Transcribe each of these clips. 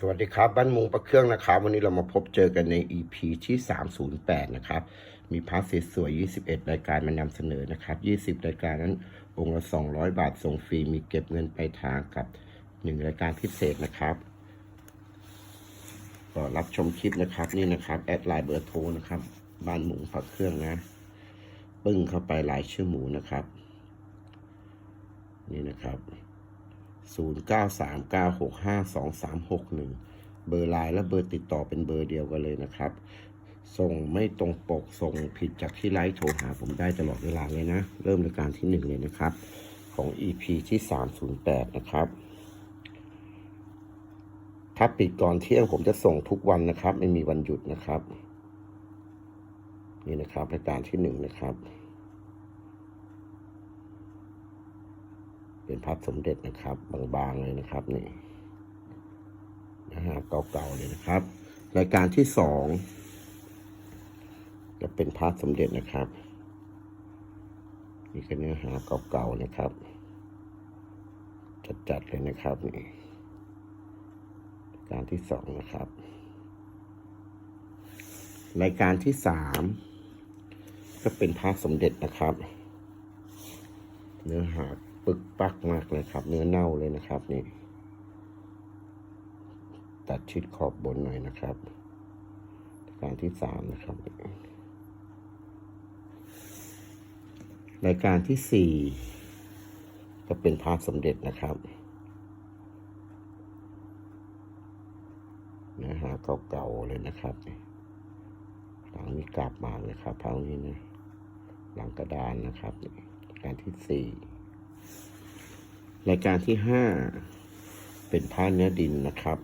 สวัสดีครับบ้านมุงประเครื่องนะครับ วันนี้เรามาพบเจอกันใน EP ที่ 308 นะครับ มีพาร์ทสวย21 รายการมานำเสนอนะครับ 20 รายการนั้นองค์ละ 200 บาทส่งฟรีมีเก็บเงินไปลายทางกับ 1 รายการพิเศษนะครับก็รับชมคลิปนะครับนี่นะครับแอดไลน์เบอร์โทรนะครับบ้านหมูผักเครื่องนะ ปึ้งเข้าไปหลายชื่อหมูนะครับ นี่นะครับ 0939652361 เบอร์ไลน์และเบอร์ติดต่อเป็นเบอร์เดียวกันเลยนะครับ ส่งไม่ตรงปก ส่งผิดจากที่ไลฟ์โทรหาผมได้ตลอดเวลาเลยนะ เริ่มรายการที่ 1 เลยนะครับ ของ EP ที่ 308 นะครับถ้าปิดก่อนเที่ยงผมจะส่งทุกวันนะครับ ไม่มีวันหยุดนะครับ นี่นะครับรายการที่1นะครับ เป็นพัดสมเด็จนะครับ บางๆเลยนะครับนี่นะฮะเก่าๆเลยนะครับ รายการที่สองจะเป็นพัดสมเด็จนะครับ นี่ก็เนื้อหาเก่าๆนะครับ จัดๆเลยนะครับนี่รายการที่สองนะครับ รายการที่สามก็เป็นพระสมเด็จนะครับ เนื้อหา ปึกปักมากเลยครับ เนื้อเน่าเลยนะครับนี่ ตัดชิดขอบบนหน่อยนะครับ รายการที่สามนะครับ รายการที่สี่ก็เป็นพาสมเด็จนะครับเนื้อหาเก่าๆเลยนะครับหลังนี้กลับมาเลยครับเท่านี้นะหลังกระดานนะครับนี่การที่สี่ รายการที่ห้าเป็นผ้าเนื้อดินนะครับ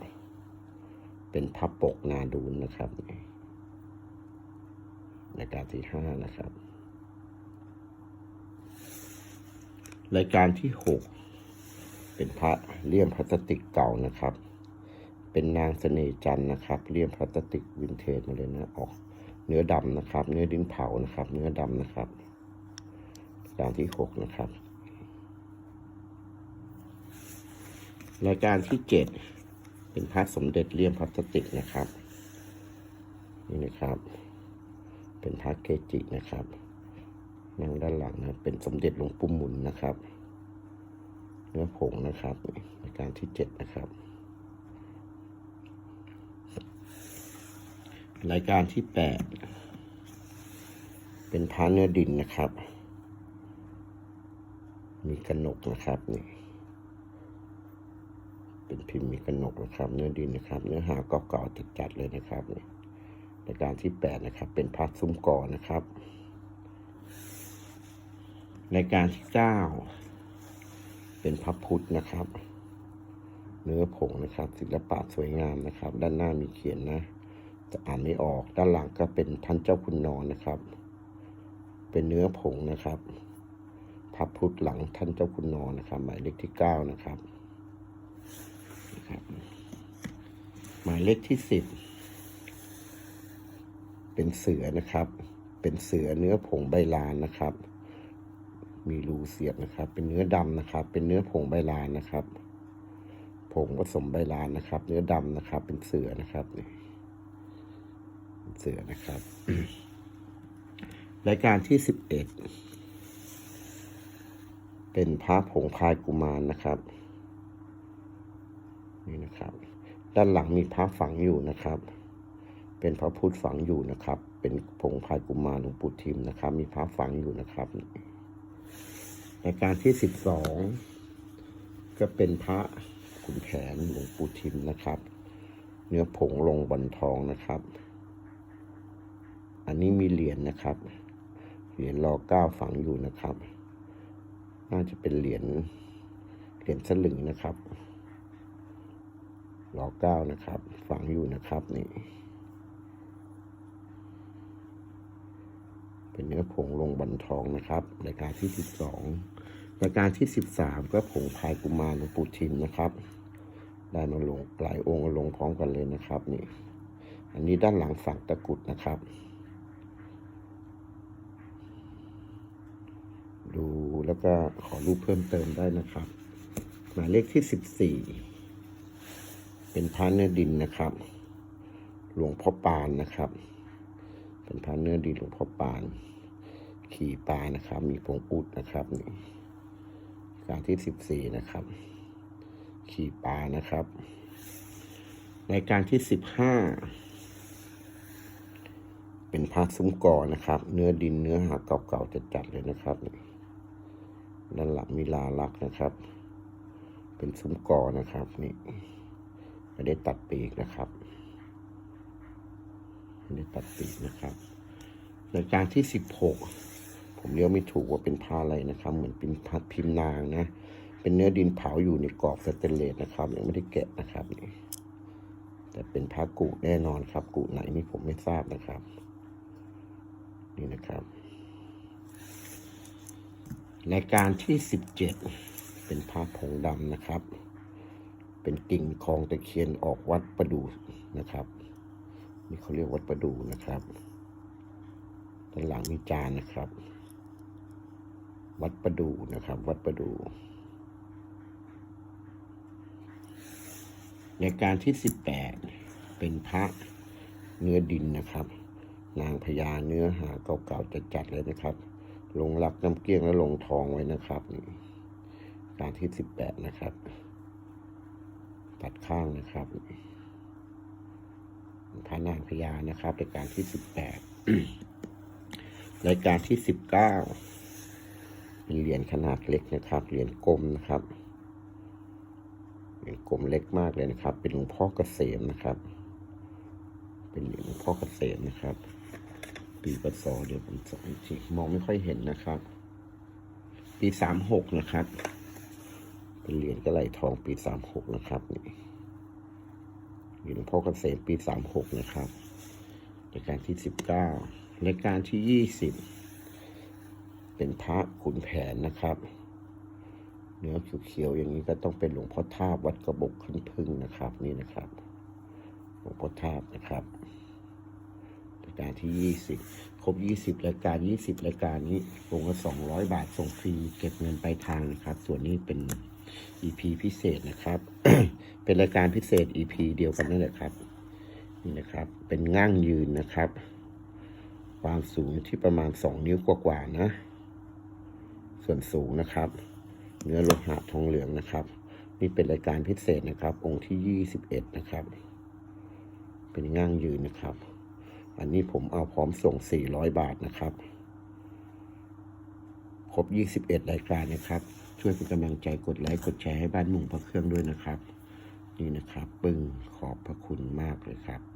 เป็นพับปกนาดูนนะครับรายการที่ห้านะครับ รายการที่หกเป็นพระเลี่ยมพลาสติกเก่านะครับ เป็นนางเสน่ห์จันนะครับ เลี่ยมพลาสติกวินเทจมาเลยนะออกเนื้อดำนะครับ เนื้อดินเผานะครับ เนื้อดำนะครับ รายการที่หกนะครับ รายการที่เจ็ดเป็นพระสมเด็จเลี่ยมพลาสติกนะครับ นี่นะครับ เป็นพระเกจินะครับนั่งด้านหลังนะเป็นสมเด็จหลวงปู่หมุนนะครับ เนื้อผงนะครับนี่รายการที่เจ็ดนะครับ รายการที่แปดเป็นพระเนื้อดินนะครับ มีกระหนกนะครับนี่ เป็นพิมพ์มีกระหนกนะครับ เนื้อดินนะครับ เนื้อหาเก่าๆจัดๆเลยนะครับในการที่แปดนะครับ เป็นพัดซุ้มก่อนะครับรายการที่เก้าเป็นพับพุทธนะครับ เนื้อผงนะครับ ศิลปะสวยงามนะครับ ด้านหน้ามีเขียนนะจะอ่านไม่ออกด้านหลังก็เป็นท่านเจ้าคุณนอนนะครับ เป็นเนื้อผงนะครับ พับพุทธหลังท่านเจ้าคุณนอนนะครับ หมายเลขที่เก้านะครับ นะครับ หมายเลขที่สิบเป็นเสือนะครับ เป็นเสือเนื้อผงใบลานนะครับ มีรูเสียบนะครับ เป็นเนื้อดำนะครับ เป็นเนื้อผงใบลานนะครับ ผงผสมใบลานนะครับ เนื้อดำนะครับ เป็นเสือนะครับนี่เสือนะครับ รายการที่สิบเอ็ดเป็นพระผงพายกุมารนะครับ นี่นะครับ ด้านหลังมีพระฝังอยู่นะครับ เป็นพระพุทธฝังอยู่นะครับ เป็นผงพายกุมารหลวงปู่ทิมนะครับ มีพระฝังอยู่นะครับรายการที่สิบสองก็เป็นพระขุนแผนหลวงปู่ทิมนะครับ เนื้อผงลงบนทองนะครับ อันนี้มีเหรียญนะครับ เหรียญรอเก้าฝังอยู่นะครับ น่าจะเป็นเหรียญเหรียญสลึงนะครับ รอเก้านะครับ ฝังอยู่นะครับนี่ เป็นเนื้อผงลงบันทองนะครับรายการที่สิบสองรายการที่สิบสามก็ผงพายกุมารหลวงปู่ทิมนะครับ ได้มาลงหลายองค์ลงพร้อมกันเลยนะครับนี่ อันนี้ด้านหลังฝังตะกุดนะครับ ดูแล้วก็ขอรูปเพิ่มเติมได้นะครับ หมายเลขที่สิบสี่ เป็นพระเนื้อดินนะครับ หลวงพ่อปานนะครับ เป็นพระเนื้อดินหลวงพ่อปาน ขี่ปลานะครับ มีพงอุดนะครับนี่การที่สิบสี่นะครับ ขี่ปลานะครับรายการที่สิบห้าเป็นพระซุ้มกอนะครับ เนื้อดินเนื้อหาเก่าๆจะจัดๆเลยนะครับด้านหลังมีลาลักษ์นะครับ เป็นซุ้มกอนะครับนี่ ไม่ได้ตัดปีกนะครับไม่ได้ตัดปีกนะครับรายการที่สิบหกผมเรียกไม่ถูกว่าเป็นผ้าอะไรนะครับ เหมือนเป็นพัดพิมพ์นางนะ เป็นเนื้อดินเผาอยู่ในกรอบสเตนเลสนะครับยังไม่ได้แกะนะครับนี่แต่เป็นผ้ากุแน่นอนครับ กุไหนนี่ผมไม่ทราบนะครับ นี่นะครับรายการที่สิบเจ็ดเป็นผ้าผงดำนะครับ เป็นกิ่งคลองตะเคียนออกวัดประดูนะครับนี่เขาเรียกวัดประดูนะครับด้านหลังมีจานนะครับ วัดประดูนะครับ วัดประดู ในการที่สิบแปดเป็นพระเนื้อดินนะครับ นางพญาเนื้อหาเก่าๆจะจัดๆเลยนะครับ ลงรักน้ำเกลี้ยงและลงทองไว้นะครับ การที่สิบแปดนะครับ ตัดข้างนะครับพระนางพญานะครับรายการที่สิบแปดรายการที่สิบเก้าเป็นเหรียญขนาดเล็กนะครับ เหรียญกลมนะครับ เหรียญกลมเล็กมากเลยนะครับ เป็นหลวงพ่อเกษมนะครับ เป็นเหรียญหลวงพ่อเกษมนะครับ ปีปศเดี๋ยวผมส่องอีกทีมองไม่ค่อยเห็นนะครับ ปีสามหกนะครับ เป็นเหรียญกระไหลทองปีสามหกนะครับนี่หลวงพ่อเกษมปีสามหกนะครับรายการที่สิบเก้ารายการที่ยี่สิบเป็นพระขุนแผนนะครับเนื้อเขียวๆอย่างนี้ก็ต้องเป็นหลวงพ่อทาบวัดกระบกขึ้นพึ่งนะครับ นี่นะครับ หลวงพ่อทาบนะครับรายการที่ยี่สิบครบยี่สิบรายการยี่สิบรายการนี้วงละสองร้อยบาทส่งฟรีเก็บเงินปลายทางนะครับ ส่วนนี้เป็น EP พิเศษนะครับ เป็นรายการพิเศษ EP เดียวกันนั่นแหละครับ นี่นะครับ เป็นง่างยืนนะครับ ความสูงที่ประมาณสองนิ้วกว่าๆนะ ส่วนสูงนะครับ เนื้อโลหะทองเหลืองนะครับ นี่เป็นรายการพิเศษนะครับ องค์ที่ยี่สิบเอ็ดนะครับ เป็นง่างยืนนะครับ อันนี้ผมเอาพร้อมส่ง 400 บาทนะครับ ครบ 21 รายการนะครับ ช่วยเป็นกำลังใจกดไลค์กดแชร์ให้บ้านหมุ่งพระเครื่องด้วยนะครับ นี่นะครับ ปึ้งขอบพระคุณมากเลยครับ